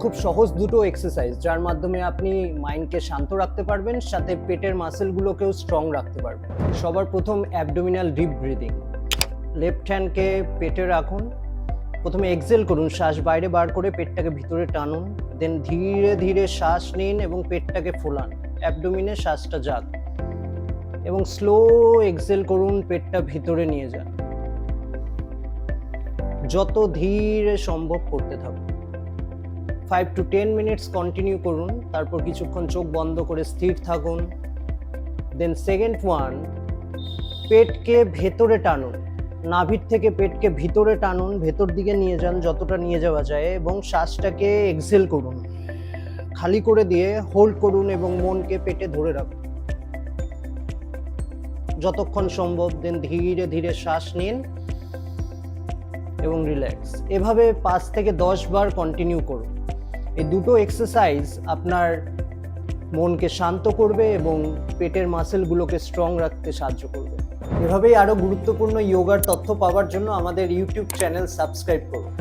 খুব সহজ দুটো এক্সারসাইজ যার মাধ্যমে আপনি মাইন্ডকে শান্ত রাখতে পারবেন, সাথে পেটের মাসেলগুলোকেও স্ট্রং রাখতে পারবেন। সবার প্রথম অ্যাবডোমিনাল ডিপ ব্রিদিং লেফট হ্যান্ডকে পেটে রাখুন। প্রথমে এক্সেল করুন, শ্বাস বাইরে বার করে পেটটাকে ভিতরে টানুন। দেন ধীরে ধীরে শ্বাস নিন এবং পেটটাকে ফোলান। অ্যাবডোমিনে শ্বাসটা যাক। এবং স্লো এক্সেল করুন, পেটটা ভিতরে নিয়ে যান। যত ধীরে সম্ভব করতে থাকুন। Five to ten minutes continue করুন, তারপর কিছুক্ষণ চোখ বন্ধ করে স্থির থাকুন। দেন সেকেন্ড ওয়ান পেটকে ভেতরে টানুন। নাভির থেকে পেটকে ভিতরে টানুন, ভেতর দিকে নিয়ে যান যতটা নিয়ে যাওয়া যায় এবং শ্বাসটাকে এক্সেল করুন। খালি করে দিয়ে হোল্ড করুন এবং মনকে পেটে ধরে রাখুন। যতক্ষণ সম্ভব দেন ধীরে ধীরে শ্বাস নিন এবং রিল্যাক্স এভাবে পাঁচ থেকে দশ বার কন্টিনিউ করুন। এই দুটো এক্সারসাইজ আপনার মনকে শান্ত করবে এবং পেটের মাসেলগুলোকে স্ট্রং রাখতে সাহায্য করবে। এভাবেই আরও গুরুত্বপূর্ণ যোগার তথ্য পাওয়ার জন্য আমাদের ইউটিউব চ্যানেল সাবস্ক্রাইব করুন।